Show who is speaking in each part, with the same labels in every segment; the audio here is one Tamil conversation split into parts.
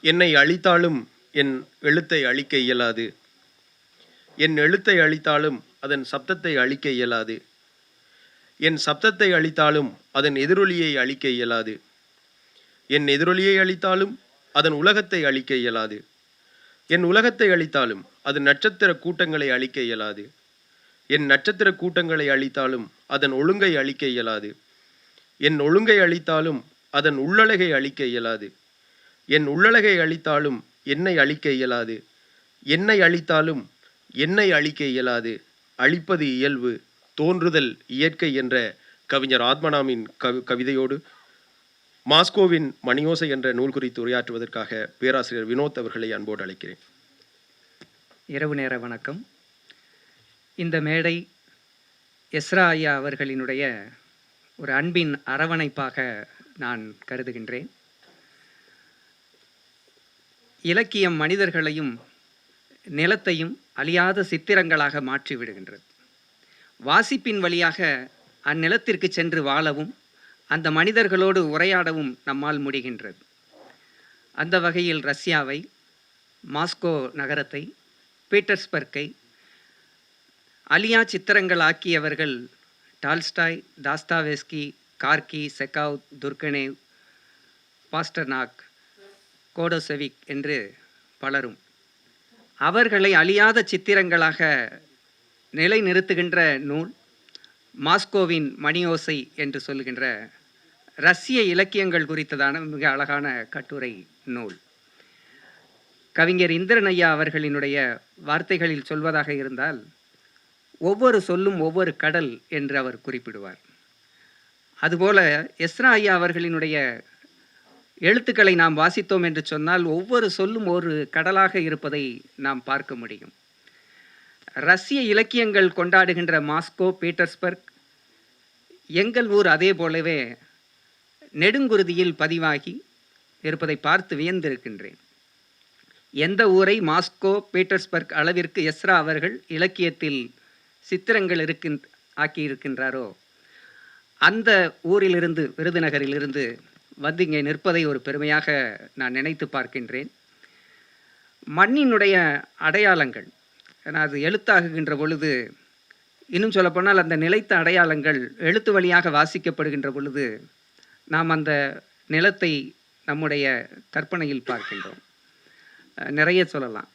Speaker 1: என்னை அழித்தாலும் என் எழுத்தை அழிக்க இயலாது. என் எழுத்தை அழித்தாலும் அதன் சப்தத்தை அழிக்க இயலாது. என் சப்தத்தை அழித்தாலும் அதன் எதிரொலியை அழிக்க இயலாது. என் எதிரொலியை அழித்தாலும் அதன் உலகத்தை அழிக்க இயலாது. என் உலகத்தை அழித்தாலும் அது நட்சத்திர கூட்டங்களை அழிக்க இயலாது. என் நட்சத்திர கூட்டங்களை அழித்தாலும் அதன் ஒழுங்கை அழிக்க இயலாது. என் ஒழுங்கை அழித்தாலும் அதன் உள்ளழகை அழிக்க இயலாது. என் உள்ளழகை அழித்தாலும் என்னை அழிக்க இயலாது. என்னை அழித்தாலும் என்னை அழிக்க இயலாது. அழிப்பது இயல்பு தோன்றுதல் இயற்கை என்ற கவிஞர் ஆத்மனாமின் கவி கவிதையோடு. மாஸ்கோவின் மணியோசை என்ற நூல் குறித்து உரையாற்றுவதற்காக பேராசிரியர் வினோத் அவர்களை அன்போடு அழைக்கிறேன்.
Speaker 2: இரவு நேர வணக்கம். இந்த மேடை எஸ்ரா ஐயா அவர்களினுடைய ஒரு அன்பின் அரவணைப்பாக நான் கருதுகின்றேன். இலக்கியம் மனிதர்களையும் நிலத்தையும் அழியாத சித்திரங்களாக மாற்றி விடுகின்றது. வாசிப்பின் வழியாக அந்நிலத்திற்கு சென்று வாழவும் அந்த மனிதர்களோடு உரையாடவும் நம்மால் முடிகின்றது. அந்த வகையில் ரஷ்யாவை மாஸ்கோ நகரத்தை பீட்டர்ஸ்பர்க்கை அலியா சித்திரங்கள் ஆக்கியவர்கள் Tolstoy Dostoevsky Gorky Chekhov Turgenev Pasternak Khodasevich என்று பலரும் அவர்களை அழியாத சித்திரங்களாக நிலைநிறுத்துகின்ற நூல் மாஸ்கோவின் மணியோசை என்று சொல்லுகின்ற ரஷ்ய இலக்கியங்கள் குறித்ததான மிக அழகான கட்டுரை நூல். கவிஞர் இந்திரன் ஐயா அவர்களினுடைய வார்த்தைகளில் சொல்வதாக இருந்தால் ஒவ்வொரு சொல்லும் ஒவ்வொரு கடல் என்று அவர் குறிப்பிடுவார். அதுபோல எஸ்ரா ஐயா அவர்களினுடைய எழுத்துக்களை நாம் வாசித்தோம் என்று சொன்னால் ஒவ்வொரு சொல்லும் ஒரு கடலாக இருப்பதை நாம் பார்க்க முடியும். ரஷ்ய இலக்கியங்கள் கொண்டாடுகின்ற மாஸ்கோ பீட்டர்ஸ்பர்க் எங்கள் ஊர் அதே போலவே நெடுங்குருதியில் பதிவாகி இருப்பதை பார்த்து வியந்திருக்கின்றேன். எந்த ஊரை மாஸ்கோ பீட்டர்ஸ்பர்க் அளவிற்கு எஸ்ரா அவர்கள் இலக்கியத்தில் சித்திரங்கள் இருக்கின் ஆக்கியிருக்கின்றாரோ அந்த ஊரிலிருந்து விருதுநகரிலிருந்து வந்து இங்கே நிற்பதை ஒரு பெருமையாக நான் நினைத்து பார்க்கின்றேன். மண்ணினுடைய அடையாளங்கள் ஏன்னா அது எழுத்தாகுகின்ற பொழுது இன்னும் சொல்லப்போனால் அந்த நிலைத்த அடையாளங்கள் எழுத்து வழியாக வாசிக்கப்படுகின்ற பொழுது நாம் அந்த நிலத்தை நம்முடைய கற்பனையில் பார்க்கின்றோம். நிறைய சொல்லலாம்.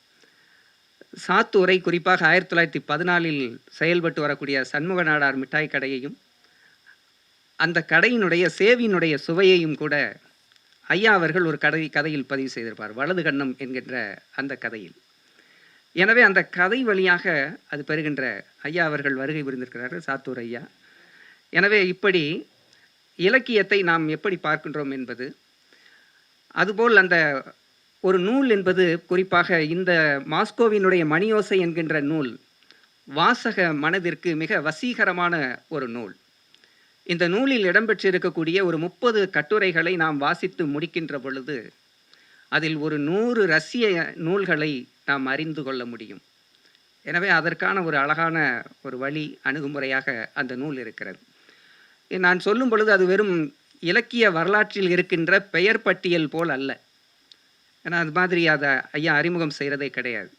Speaker 2: சாத்தூரை குறிப்பாக ஆயிரத்தி தொள்ளாயிரத்தி பதினாலில் செயல்பட்டு வரக்கூடிய சண்முக நாடார் மிட்டாய் கடையையும் அந்த கடையினுடைய சேவியினுடைய சுவையையும் கூட ஐயா அவர்கள் ஒரு கதை கதையில் பதிவு செய்திருப்பார். வலது கண்ணம் என்கின்ற அந்த கதையில். எனவே அந்த கதை வழியாக அது பெறுகின்ற ஐயா அவர்கள் வருகை புரிந்திருக்கிறார்கள் சாத்தூர் ஐயா. எனவே இப்படி இலக்கியத்தை நாம் எப்படி பார்க்கின்றோம் என்பது அதுபோல் அந்த ஒரு நூல் என்பது குறிப்பாக இந்த மாஸ்கோவினுடைய மணியோசை என்கின்ற நூல் வாசக மனதிற்கு மிக வசீகரமான ஒரு நூல். இந்த நூலில் இடம்பெற்றிருக்கக்கூடிய ஒரு முப்பது கட்டுரைகளை நாம் வாசித்து முடிக்கின்ற பொழுது அதில் ஒரு நூறு ரஷ்ய நூல்களை நாம் அறிந்து கொள்ள முடியும். எனவே அதற்கான ஒரு அழகான ஒரு வழி அணுகுமுறையாக அந்த நூல் இருக்கிறது. நான் சொல்லும் பொழுது அது வெறும் இலக்கிய வரலாற்றில் இருக்கின்ற பெயர் பட்டியல் போல் அல்ல. ஏன்னா அது மாதிரி அதை ஐயா அறிமுகம் செய்கிறதே கிடையாது.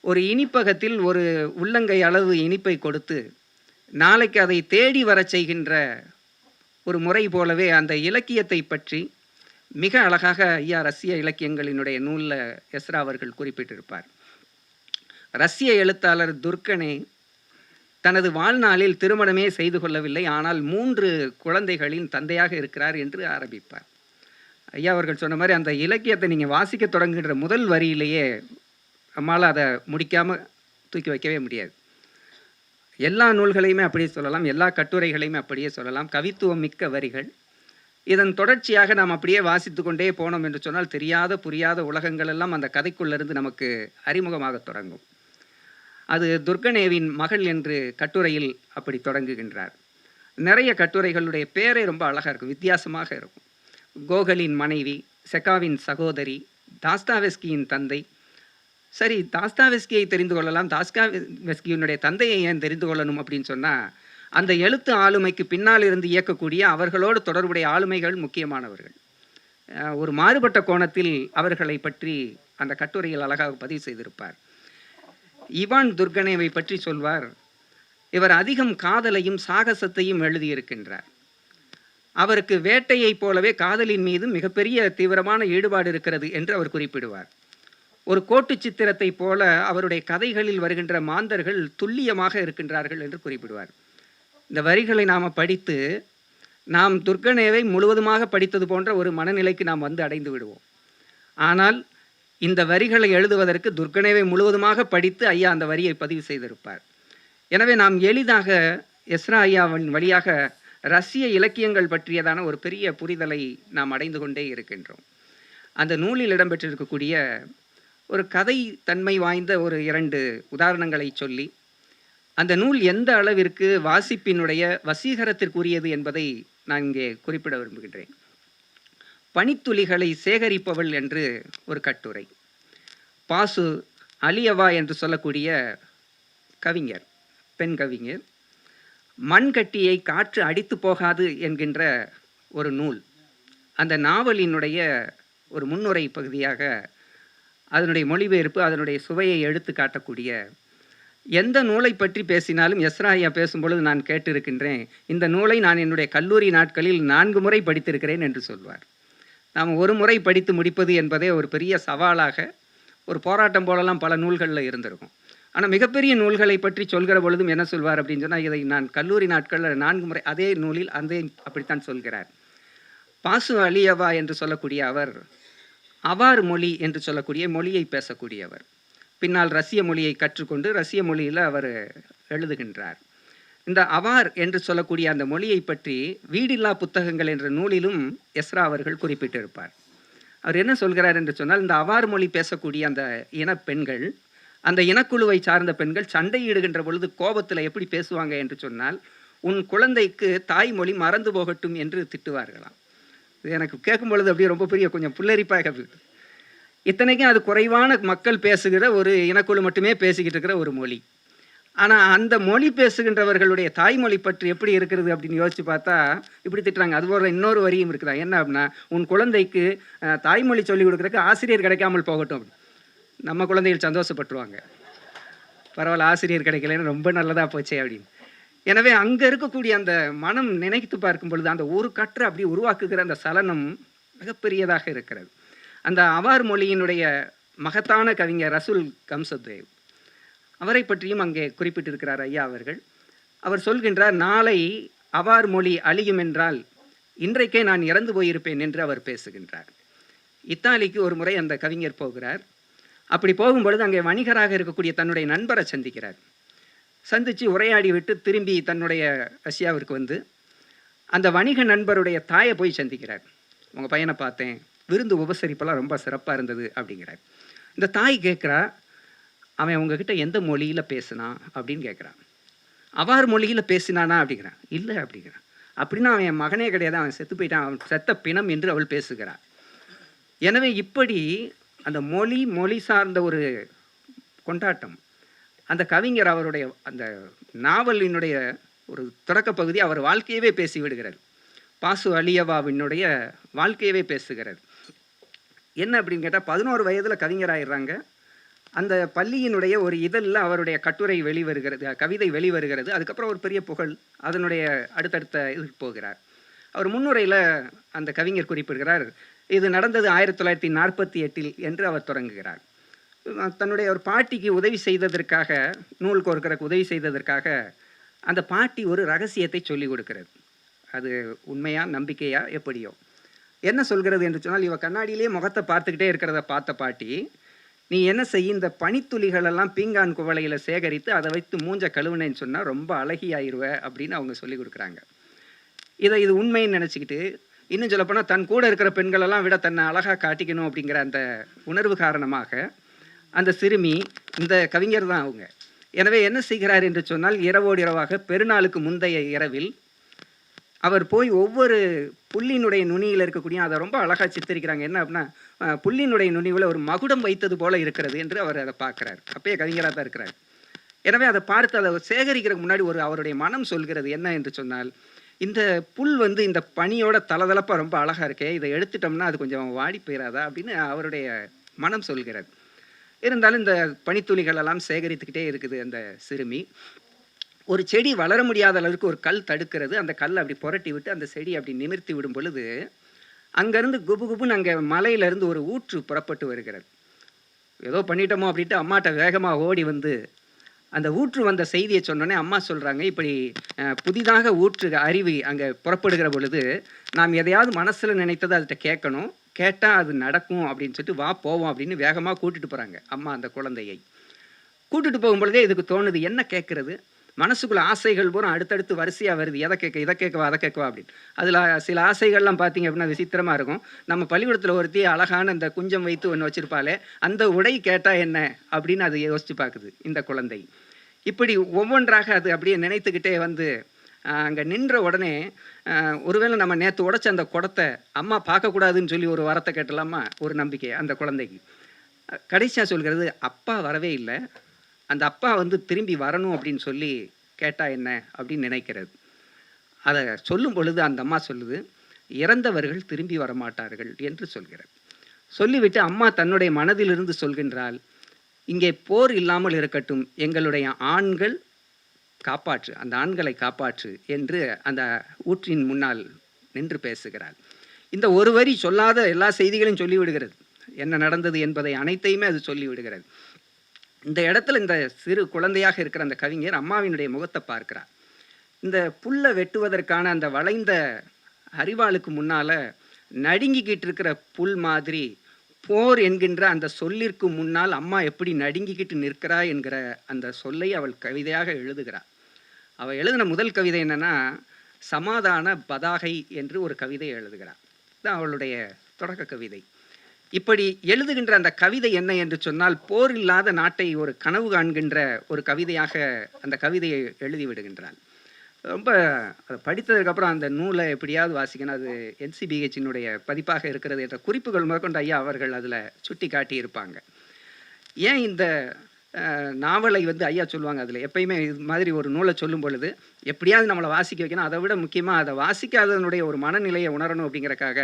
Speaker 2: ஒரு இனிப்பகத்தில் ஒரு உள்ளங்கை அளவு இனிப்பை கொடுத்து நாளைக்கு அதை தேடி வரச் செய்கின்ற ஒரு முறை போலவே அந்த இலக்கியத்தை பற்றி மிக அழகாக ஐயா ரஷ்ய இலக்கியங்களினுடைய நூலில் எஸ்ரா அவர்கள் குறிப்பிட்டிருப்பார். ரஷ்ய எழுத்தாளர் துர்கனே தனது வாழ்நாளில் திருமணமே செய்து கொள்ளவில்லை ஆனால் மூன்று குழந்தைகளின் தந்தையாக இருக்கிறார் என்று ஆரம்பிப்பார். ஐயா அவர்கள் சொன்ன மாதிரி அந்த இலக்கியத்தை நீங்கள் வாசிக்க தொடங்குகின்ற முதல் வரியிலேயே நம்மால் அதை முடிக்காமல் தூக்கி வைக்கவே முடியாது. எல்லா நூல்களையுமே அப்படியே சொல்லலாம் எல்லா கட்டுரைகளையுமே அப்படியே சொல்லலாம். கவித்துவம் மிக்க வரிகள். இதன் தொடர்ச்சியாக நாம் அப்படியே வாசித்து கொண்டே போனோம் என்று சொன்னால் தெரியாத புரியாத உலகங்கள் எல்லாம் அந்த கதைக்குள்ளிருந்து நமக்கு அறிமுகமாக தொடங்கும். அது துர்கனேவின் மகள் என்று கட்டுரையில் அப்படி தொடங்குகின்றார். நிறைய கட்டுரைகளுடைய பேரே ரொம்ப அழகாக இருக்கும் வித்தியாசமாக இருக்கும். கோகலின் மனைவி செகாவின் சகோதரி தாஸ்தாவெஸ்கியின் தந்தை சரி தாஸ்தாவெஸ்கியை தெரிந்து கொள்ளலாம். தாஸ்கா வெஸ்கியினுடைய தந்தையை ஏன் தெரிந்து கொள்ளணும் அப்படின்னு சொன்னால் அந்த எழுத்து ஆளுமைக்கு பின்னால் இருந்து இயக்கக்கூடிய அவர்களோடு தொடர்புடைய ஆளுமைகள் முக்கியமானவர்கள். ஒரு மாறுபட்ட கோணத்தில் அவர்களை பற்றி அந்த கட்டுரையில் அழகாக பதிவு செய்திருப்பார். இவான் துர்கனேவை பற்றி சொல்வார் இவர் அதிகம் காதலையும் சாகசத்தையும் எழுதியிருக்கின்றார். அவருக்கு வேட்டையைப் போலவே காதலின் மீது மிகப்பெரிய தீவிரமான ஈடுபாடு இருக்கிறது என்று அவர் குறிப்பிடுவார். ஒரு கோட்டு சித்திரத்தை போல அவருடைய கதைகளில் வருகின்ற மாந்தர்கள் துல்லியமாக இருக்கின்றார்கள் என்று குறிப்பிடுவார். இந்த வரிகளை நாம் படித்து நாம் துர்கனேவை முழுவதுமாக படித்தது போன்ற ஒரு மனநிலைக்கு நாம் வந்து அடைந்து விடுவோம். ஆனால் இந்த வரிகளை எழுதுவதற்கு துர்கனேவை முழுவதுமாக படித்து ஐயா அந்த வரியை பதிவு செய்திருப்பார். எனவே நாம் எளிதாக எஸ்ரா ஐயாவின் வழியாக ரஷ்ய இலக்கியங்கள் பற்றியதான ஒரு பெரிய புரிதலை நாம் அடைந்து கொண்டே இருக்கின்றோம். அந்த நூலில் இடம்பெற்றிருக்கக்கூடிய ஒரு கதை தன்மை வாய்ந்த ஒரு இரண்டு உதாரணங்களை சொல்லி அந்த நூல் எந்த அளவிற்கு வாசிப்பினுடைய வசீகரத்திற்குரியது என்பதை நான் இங்கே குறிப்பிட விரும்புகின்றேன். பனித்துளிகளை சேகரிப்பவள் என்று ஒரு கட்டுரை. பாசு அலியவா என்று சொல்லக்கூடிய கவிஞர் பெண் கவிஞர் மண்கட்டியை காற்று அடித்து போகாது என்கின்ற ஒரு நூல். அந்த நாவலினுடைய ஒரு முன்னுரை பகுதியாக அதனுடைய மொழிபெயர்ப்பு அதனுடைய சுவையை எடுத்து காட்டக்கூடிய. எந்த நூலை பற்றி பேசினாலும் எஸ்ராயா பேசும்பொழுது நான் கேட்டிருக்கின்றேன் இந்த நூலை நான் என்னுடைய கல்லூரி நாட்களில் நான்கு முறை படித்திருக்கிறேன் என்று சொல்வார். நாம் ஒரு முறை படித்து முடிப்பது என்பதே ஒரு பெரிய சவாலாக ஒரு போராட்டம் போலலாம் பல நூல்களில் இருந்திருக்கும். ஆனால் மிகப்பெரிய நூல்களை பற்றி சொல்கிற பொழுதும் என்ன சொல்வார் அப்படின்னு சொன்னால் இதை நான் கல்லூரி நாட்களில் நான்கு முறை அதே நூலில் அதே அப்படித்தான் சொல்கிறார். பாசு அலியவா என்று சொல்லக்கூடிய அவர் அவார் மொழி என்று சொல்லக்கூடிய மொழியை பேசக்கூடியவர். பின்னால் ரஷ்ய மொழியை கற்றுக்கொண்டு ரஷ்ய மொழியில் அவர் எழுதுகின்றார். இந்த அவார் என்று சொல்லக்கூடிய அந்த மொழியை பற்றி வீடில்லா புத்தகங்கள் என்ற நூலிலும் எஸ்ரா அவர்கள் குறிப்பிட்டிருப்பார். அவர் என்ன சொல்கிறார் என்று சொன்னால் இந்த அவார் மொழி பேசக்கூடிய அந்த இனப்பெண்கள் அந்த இனக்குழுவை சார்ந்த பெண்கள் சண்டையிடுகின்ற பொழுது கோபத்தில் எப்படி பேசுவாங்க என்று சொன்னால் உன் குழந்தைக்கு தாய்மொழி மறந்து போகட்டும் என்று திட்டுவார்களாம். எனக்கு கேட்கும் பொழுது அப்படியே ரொம்ப பெரிய கொஞ்சம் புல்லரிப்பாக இருக்கு. இத்தனைக்கும் அது குறைவான மக்கள் பேசுகிற ஒரு இனக்குழு மட்டுமே பேசிக்கிட்டு இருக்கிற ஒரு மொழி. ஆனால் அந்த மொழி பேசுகின்றவர்களுடைய தாய்மொழி பற்றி எப்படி இருக்கிறது அப்படின்னு யோசிச்சு பார்த்தா இப்படி திட்டுறாங்க. அது போல இன்னொரு வரியும் இருக்குதா? என்ன அப்படின்னா உன் குழந்தைக்கு தாய்மொழி சொல்லிக் கொடுக்குறதுக்கு ஆசிரியர் கிடைக்காமல் போகட்டும். அப்படின்னு. நம்ம குழந்தைகள் சந்தோஷப்பட்டுருவாங்க. பரவாயில்ல ஆசிரியர் கிடைக்கலன்னு ரொம்ப நல்லதாக போச்சே அப்படின்னு. எனவே அங்கே இருக்கக்கூடிய அந்த மனம் நினைத்து பார்க்கும் பொழுது அந்த ஒரு கற்று அப்படி உருவாக்குகிற அந்த சலனம் மிகப்பெரியதாக இருக்கிறது. அந்த அவார் மொழியினுடைய மகத்தான கவிஞர் ரசூல் கம்சத்வேவ். அவரை பற்றியும் அங்கே குறிப்பிட்டிருக்கிறார் ஐயா அவர்கள். அவர் சொல்கின்றார் நாளை அவார் மொழி அழியும் என்றால் இன்றைக்கே நான் இறந்து போயிருப்பேன் என்று அவர் பேசுகின்றார். இத்தாலிக்கு ஒரு முறை அந்த கவிஞர் போகிறார். அப்படி போகும்பொழுது அங்கே வணிகராக இருக்கக்கூடிய தன்னுடைய நண்பரை சந்திக்கிறார். சந்தித்து உரையாடி விட்டு திரும்பி தன்னுடைய ரஷ்யாவிற்கு வந்து அந்த வணிக நண்பருடைய தாயை போய் சந்திக்கிறார். உங்கள் பையனை பார்த்தேன். விருந்து உபசரிப்பெல்லாம் ரொம்ப சிறப்பாக இருந்தது அப்படிங்கிறார். இந்த தாய் கேட்குறா அவன் உங்ககிட்ட எந்த மொழியில் பேசுனான் அப்படின்னு கேட்குறான். அவார் மொழியில் பேசினானா? அப்படிங்கிறான். இல்லை அப்படிங்கிறான். அப்படின்னா அவன் என் மகனே கிடையாது. அவன் செத்து போயிட்டான். அவன் செத்த பிணம் என்று அவள் பேசுகிறாள். எனவே இப்படி அந்த மொழி மொழி சார்ந்த ஒரு கொண்டாட்டம் அந்த கவிஞர் அவருடைய அந்த நாவலினுடைய ஒரு தொடக்க பகுதி அவர் வாழ்க்கையவே பேசி விடுகிறார் பாசு அலியவாவினுடைய வாழ்க்கையவே பேசுகிறார் என்ன அப்படின்னு கேட்டால் பதினோரு வயதில் கவிஞராயிடுறாங்க. அந்த பள்ளியினுடைய ஒரு இதழில் அவருடைய கட்டுரை வெளிவருகிறது கவிதை வெளிவருகிறது. அதுக்கப்புறம் ஒரு பெரிய புகழ் அதனுடைய அடுத்தடுத்த இதுக்கு போகிறார். அவர் முன்னுரையில் அந்த கவிஞர் குறிப்பிடுகிறார் இது நடந்தது ஆயிரத்தி தொள்ளாயிரத்தி நாற்பத்தி எட்டில் என்று அவர் தொடங்குகிறார். தன்னுடைய ஒரு பாட்டிக்கு உதவி செய்ததற்காக நூல் கோர்க்கறக்கு உதவி செய்ததற்காக அந்த பாட்டி ஒரு ரகசியத்தை சொல்லி கொடுக்கிறது. அது உண்மையா நம்பிக்கையா எப்படியோ. என்ன சொல்கிறது என்று சொன்னால் இவ கண்ணாடியிலே முகத்தை பார்த்துக்கிட்டே இருக்கிறத பார்த்த பாட்டி நீ என்ன செய்ய இந்த பனித்துளிகளெல்லாம் பீங்கான் குவளையில் சேகரித்து அதை வைத்து மூஞ்ச கழுவுனேன்னு சொன்னால் ரொம்ப அழகியாயிருவ அப்படின்னு அவங்க சொல்லி கொடுக்குறாங்க. இதை இது உண்மைன்னு நினச்சிக்கிட்டு இன்னும் சொல்லப்போனால் தன் கூட இருக்கிற பெண்களெல்லாம் விட தன்னை அழகாக காட்டிக்கணும் அப்படிங்கிற அந்த உணர்வு காரணமாக அந்த சிறுமி இந்த கவிஞர் தான் அவங்க. எனவே என்ன செய்கிறார் என்று சொன்னால் இரவோடு இரவாக பெருநாளுக்கு முந்தைய இரவில் அவர் போய் ஒவ்வொரு புள்ளினுடைய நுனியில் இருக்கக்கூடிய அதை ரொம்ப அழகாக சித்தரிக்கிறாங்க. என்ன அப்படின்னா புள்ளினுடைய நுனிவில் ஒரு மகுடம் வைத்தது போல இருக்கிறது என்று அவர் அதை பார்க்குறார். அப்பயே கவிஞராக தான் இருக்கிறார். எனவே அதை பார்த்து அதை சேகரிக்கிறதுக்கு முன்னாடி ஒரு அவருடைய மனம் சொல்கிறது என்ன என்று சொன்னால் இந்த புல் வந்து இந்த பனியோட தளதளப்பாக ரொம்ப அழகாக இருக்கே இதை எடுத்துட்டோம்னா அது கொஞ்சம் வாடி போயிடாதா அப்படின்னு அவருடைய மனம் சொல்கிறது. இருந்தாலும் இந்த பனித்துளிகள் எல்லாம் சேகரித்துக்கிட்டே இருக்குது அந்த சிறுமி. ஒரு செடி வளர முடியாத அளவுக்கு ஒரு கல் தடுக்கிறது. அந்த கல் அப்படி புரட்டி விட்டு அந்த செடி அப்படி நிமிர்த்தி விடும் பொழுது அங்கேருந்து குபு குபுன்னு அங்கே மலையிலேருந்து ஒரு ஊற்று புறப்பட்டு வருகிறது. ஏதோ பண்ணிட்டோமோ அப்படின்ட்டு அம்மாட்ட வேகமாக ஓடி வந்து அந்த ஊற்று வந்த செய்தியை சொன்னோன்னே அம்மா சொல்கிறாங்க இப்படி புதிதாக ஊற்று அருவி அங்கே புறப்படுகிற பொழுது நாம் எதையாவது மனசில் நினைத்ததை அதுகிட்ட கேட்கணும். கேட்டால் அது நடக்கும் அப்படின்னு சொல்லிட்டு வா போவோம் அப்படின்னு வேகமாக கூட்டிகிட்டு போகிறாங்க அம்மா அந்த குழந்தையை. கூட்டிகிட்டு போகும்பொழுதே இதுக்கு தோணுது என்ன கேட்குறது மனசுக்குள்ள ஆசைகள் பூரா அடுத்தடுத்து வரிசையாக வருது. எதை கேட்க இதை கேட்கவா அதை கேட்கவா அப்படின்னு. அதில் சில ஆசைகள்லாம் பார்த்தீங்க அப்படின்னா விசித்திரமாக இருக்கும். நம்ம பள்ளிக்கூடத்தில் ஒருத்தி அழகான இந்த குஞ்சம் வைத்து ஒன்று வச்சுருப்பாலே அந்த உடை கேட்டால் என்ன அப்படின்னு அது யோசித்து பார்க்குது இந்த குழந்தை. இப்படி ஒவ்வொன்றாக அது அப்படியே நினைத்துக்கிட்டே வந்து அங்கே நின்ற உடனே ஒருவேளை நம்ம நேற்று உடைச்ச அந்த குடத்தை அம்மா பார்க்கக்கூடாதுன்னு சொல்லி ஒரு வரத்தை கேட்டலாமா? ஒரு நம்பிக்கை அந்த குழந்தைக்கு. கடைசியாக சொல்கிறது அப்பா வரவே இல்லை. அந்த அப்பா வந்து திரும்பி வரணும் அப்படின்னு சொல்லி கேட்டால் என்ன? அப்படின்னு நினைக்கிறது. அதை சொல்லும் பொழுது அந்த அம்மா சொல்லுது இறந்தவர்கள் திரும்பி வரமாட்டார்கள் என்று சொல்கிறார். சொல்லிவிட்டு அம்மா தன்னுடைய மனதிலிருந்து சொல்கின்றாள் இங்கே போர் இல்லாமல் இருக்கட்டும். எங்களுடைய ஆண்கள் காப்பாற்று அந்த ஆண்களை காப்பாற்று என்று அந்த ஊற்றின் முன்னால் நின்று பேசுகிறாள் இந்த ஒரு வரி சொல்லாத எல்லா செய்திகளையும் சொல்லிவிடுகிறது. என்ன நடந்தது என்பதை அனைத்தையுமே அது சொல்லிவிடுகிறது. இந்த இடத்துல இந்த சிறு குழந்தையாக இருக்கிற அந்த கவிஞர் அம்மாவினுடைய முகத்தை பார்க்கிறார். இந்த புல்லை வெட்டுவதற்கான அந்த வளைந்த அரிவாளுக்கு முன்னால நடுங்கிக்கிட்டு இருக்கிற புல் மாதிரி போர் என்கின்ற அந்த சொல்லிற்கு முன்னால் அம்மா எப்படி நடுங்கிக்கிட்டு நிற்கிறா என்கிற அந்த சொல்லை அவள் கவிதையாக எழுதுகிறாள் அவள் எழுதின முதல் கவிதை என்னன்னா சமாதான பதாகை என்று ஒரு கவிதை எழுதுகிறாள். தான் அவளுடைய தொடக்க கவிதை. இப்படி எழுதுகின்ற அந்த கவிதை என்ன என்று சொன்னால் போர் இல்லாத நாட்டை ஒரு கனவு காண்கின்ற ஒரு கவிதையாக அந்த கவிதையை எழுதி விடுகின்றாள். ரொம்ப அதை படித்ததுக்கப்புறம் அந்த நூலை எப்படியாவது வாசிக்கணும். அது என்சிபிஹெச்சினுடைய பதிப்பாக இருக்கிறது என்ற குறிப்புகள் முதற்கொண்டு ஐயா அவர்கள் அதில் சுட்டி காட்டியிருப்பாங்க ஏன் இந்த நாவலை வந்து ஐயா சொல்லுவாங்க அதில். எப்பயுமே இது மாதிரி ஒரு நூலை சொல்லும் பொழுது எப்படியாவது நம்மளை வாசிக்க வைக்கணும். அதை விட முக்கியமாக அதை வாசிக்காததனுடைய ஒரு மனநிலையை உணரணும் அப்படிங்கிறக்காக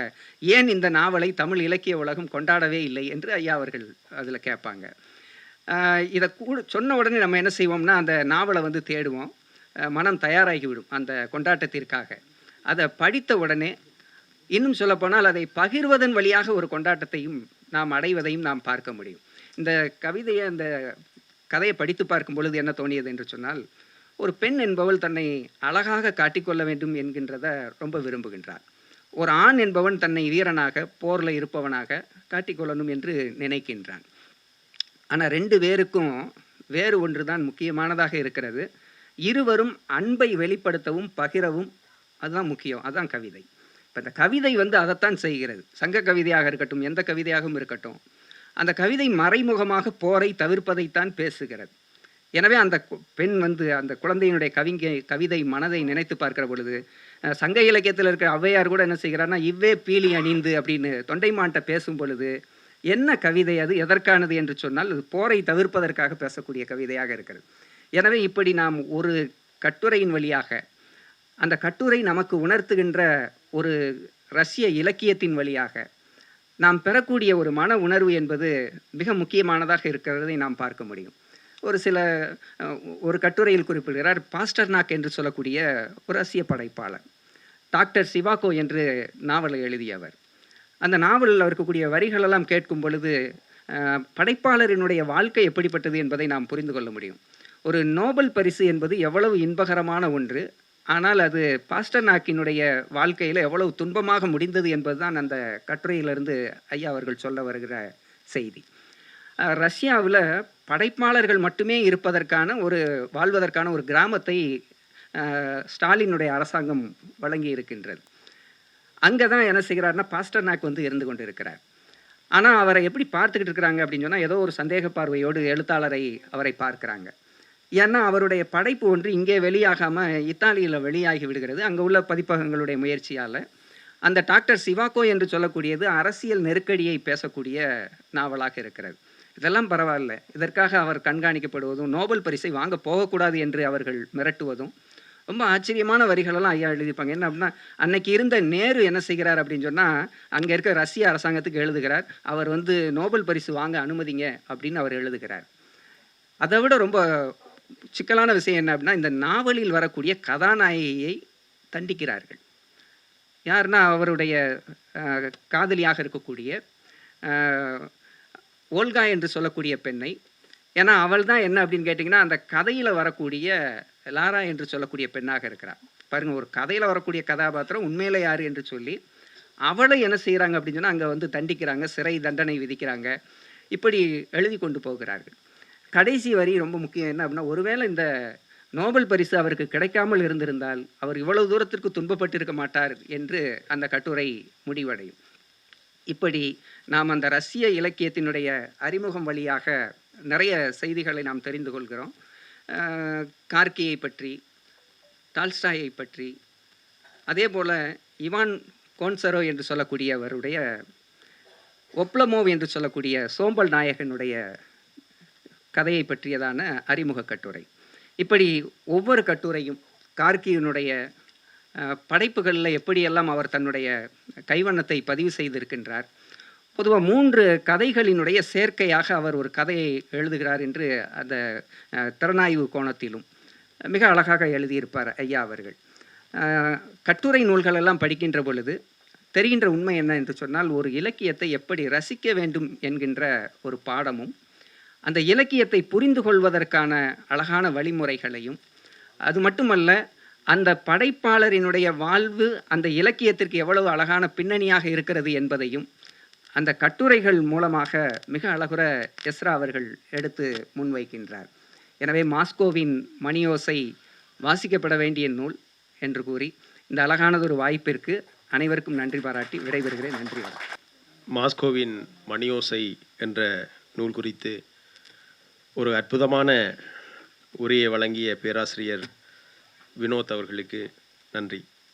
Speaker 2: ஏன் இந்த நாவலை தமிழ் இலக்கிய உலகம் கொண்டாடவே இல்லை என்று ஐயா அவர்கள் அதில் கேட்பாங்க. இதை கூட சொன்ன உடனே நம்ம என்ன செய்வோம்னா அந்த நாவலை வந்து தேடுவோம். மனம் தயாராகிவிடும் அந்த கொண்டாட்டத்திற்காக. அதை படித்த உடனே இன்னும் சொல்லப்போனால் அதை பகிர்வதன் வழியாக ஒரு கொண்டாட்டத்தையும் நாம் அடைவதையும் நாம் பார்க்க முடியும். இந்த கவிதையை அந்த கதையை படித்து பார்க்கும் பொழுது என்ன தோணியது என்று சொன்னால் ஒரு பெண் என்பவள் தன்னை அழகாக காட்டிக்கொள்ள வேண்டும் என்கின்றத ரொம்ப விரும்புகின்றார். ஒரு ஆண் என்பவன் தன்னை வீரனாக போரில் இருப்பவனாக காட்டிக்கொள்ளணும் என்று நினைக்கின்றான். ஆனால் ரெண்டு பேருக்கும் வேறு ஒன்று தான் முக்கியமானதாக இருக்கிறது. இருவரும் அன்பை வெளிப்படுத்தவும் பகிரவும் அதுதான் முக்கியம். அதுதான் கவிதை. இப்போ இந்த கவிதை வந்து அதைத்தான் செய்கிறது. சங்க கவிதையாக இருக்கட்டும் எந்த கவிதையாகவும் இருக்கட்டும். அந்த கவிதை மறைமுகமாக போரை தவிர்ப்பதைத்தான் பேசுகிறது. எனவே அந்த பெண் வந்து அந்த குழந்தையினுடைய கவிங்க கவிதை மனதை நினைத்து பார்க்கிற பொழுது சங்க இலக்கியத்தில் இருக்கிற ஔவையார் கூட என்ன செய்கிறார்னா இவ்வே பீலி அணிந்து அப்படின்னு தொண்டைமான்ட்ட பேசும் பொழுது என்ன கவிதை அது எதற்கானது என்று சொன்னால் அது போரை தவிர்ப்பதற்காக பேசக்கூடிய கவிதையாக இருக்கிறது. எனவே இப்படி நாம் ஒரு கட்டுரையின் வழியாக அந்த கட்டுரை நமக்கு உணர்த்துகின்ற ஒரு ரஷ்ய இலக்கியத்தின் வழியாக நாம் பெறக்கூடிய ஒரு மன உணர்வு என்பது மிக முக்கியமானதாக இருக்கிறதை நாம் பார்க்க முடியும். ஒரு சில ஒரு கட்டுரையில் குறிப்பிடுகிறார் பாஸ்டர்நாக் என்று சொல்லக்கூடிய ஒரு அசிய படைப்பாளர். டாக்டர் சிவாகோ என்று நாவலை எழுதியவர். அந்த நாவலில் இருக்கக்கூடிய வரிகளெல்லாம் கேட்கும் பொழுது படைப்பாளரினுடைய வாழ்க்கை எப்படிப்பட்டது என்பதை நாம் புரிந்து கொள்ள முடியும். ஒரு நோபல் பரிசு என்பது எவ்வளவு இன்பகரமான ஒன்று ஆனால் அது பாஸ்டர் நாக்கினுடைய வாழ்க்கையில் எவ்வளவு துன்பமாக முடிந்தது என்பதுதான் அந்த கட்டுரையிலிருந்து ஐயா அவர்கள் சொல்ல வருகிற செய்தி. ரஷ்யாவில் படைப்பாளர்கள் மட்டுமே இருப்பதற்கான ஒரு வாழ்வதற்கான ஒரு கிராமத்தை ஸ்டாலினுடைய அரசாங்கம் வழங்கி இருக்கின்றது. அங்கே தான் என்ன செய்கிறாருன்னா பாஸ்டர்நாக் வந்து இருந்து கொண்டு இருக்கிறார் ஆனால் அவரை எப்படி பார்த்துக்கிட்டு இருக்கிறாங்க அப்படின்னு சொன்னால் ஏதோ ஒரு சந்தேக பார்வையோடு எழுத்தாளரை அவரை பார்க்குறாங்க. ஏன்னா அவருடைய படைப்பு ஒன்று இங்கே வெளியாகாமல் இத்தாலியில் வெளியாகி விடுகிறது. அங்கே உள்ள பதிப்பகங்களுடைய முயற்சியால். அந்த டாக்டர் சிவாக்கோ என்று சொல்லக்கூடியது அரசியல் நெருக்கடியை பேசக்கூடிய நாவலாக இருக்கிறது. இதெல்லாம் பரவாயில்ல. இதற்காக அவர் கண்காணிக்கப்படுவதும் நோபல் பரிசை வாங்க போகக்கூடாது என்று அவர்கள் மிரட்டுவதும் ரொம்ப ஆச்சரியமான வரிகளெல்லாம் ஐயா எழுதியிருப்பாங்க. என்ன அப்படின்னா அன்னைக்கு இருந்த நேரு என்ன செய்கிறார்? அப்படின்னு சொன்னால் அங்கே இருக்க ரஷ்ய அரசாங்கத்துக்கு எழுதுகிறார். அவர் வந்து நோபல் பரிசு வாங்க அனுமதிங்க அப்படின்னு அவர் எழுதுகிறார். அதை விட ரொம்ப சிக்கலான விஷயம் என்ன அப்படின்னா இந்த நாவலில் வரக்கூடிய கதாநாயகியை தண்டிக்கிறார்கள். யாருன்னா அவருடைய காதலியாக இருக்கக்கூடிய ஓல்கா என்று சொல்லக்கூடிய பெண்ணை. ஏன்னா அவள் தான் என்ன அப்படின்னு கேட்டிங்கன்னா அந்த கதையில் வரக்கூடிய லாரா என்று சொல்லக்கூடிய பெண்ணாக இருக்கிறார் பாருங்கள் ஒரு கதையில் வரக்கூடிய கதாபாத்திரம் உண்மையில் யார் என்று சொல்லி அவளை என்ன செய்கிறாங்க அப்படின்னு சொன்னால் அங்கே வந்து தண்டிக்கிறாங்க சிறை தண்டனை விதிக்கிறாங்க. இப்படி எழுதி கொண்டு போகிறார்கள். கடைசி வரி ரொம்ப முக்கியம். என்ன அப்படின்னா ஒருவேளை இந்த நோபல் பரிசு அவருக்கு கிடைக்காமல் இருந்திருந்தால் அவர் இவ்வளவு தூரத்திற்கு துன்பப்பட்டிருக்க மாட்டார் என்று அந்த கட்டுரை முடிவடையும். இப்படி நாம் அந்த ரஷ்ய இலக்கியத்தினுடைய அறிமுகம் வழியாக நிறைய செய்திகளை நாம் தெரிந்து கொள்கிறோம். கார்கியை பற்றி டால்ஸ்டாயை பற்றி அதே போல் இவான் கோன்சரோ என்று சொல்லக்கூடியவருடைய ஒப்ளமோவ் என்று சொல்லக்கூடிய சோம்பல் நாயகனுடைய கதையை பற்றியதான அறிமுக கட்டுரை. இப்படி ஒவ்வொரு கட்டுரையும் கார்கியினுடைய படைப்புகளில் எப்படியெல்லாம் அவர் தன்னுடைய கைவண்ணத்தை பதிவு செய்திருக்கின்றார் பொதுவாக மூன்று கதைகளினுடைய சேர்க்கையாக அவர் ஒரு கதையை எழுதுகிறார் என்று அந்த திறனாய்வு கோணத்திலும் மிக அழகாக எழுதியிருப்பார் ஐயா அவர்கள். கட்டுரை நூல்கள் எல்லாம் படிக்கின்ற பொழுது தெரிகின்ற உண்மை என்ன என்று சொன்னால் ஒரு இலக்கியத்தை எப்படி ரசிக்க வேண்டும் என்கின்ற ஒரு பாடமும் அந்த இலக்கியத்தை புரிந்து கொள்வதற்கான அழகான வழிமுறைகளையும் அது மட்டுமல்ல அந்த படைப்பாளரினுடைய வாழ்வு அந்த இலக்கியத்திற்கு எவ்வளவு அழகான பின்னணியாக இருக்கிறது என்பதையும் அந்த கட்டுரைகள் மூலமாக மிக அழகுற எஸ்ரா அவர்கள் எடுத்து முன்வைக்கின்றார். எனவே மாஸ்கோவின் மணியோசை வாசிக்கப்பட வேண்டிய நூல் என்று கூறி இந்த அழகானதொரு வாய்ப்பிற்கு அனைவருக்கும் நன்றி பாராட்டி விடைபெறுகிறேன். நன்றி
Speaker 1: மாஸ்கோவின் மணியோசை என்ற நூல் குறித்து ஒரு அற்புதமான உரையை வழங்கிய பேராசிரியர் வினோத் அவர்களுக்கு நன்றி.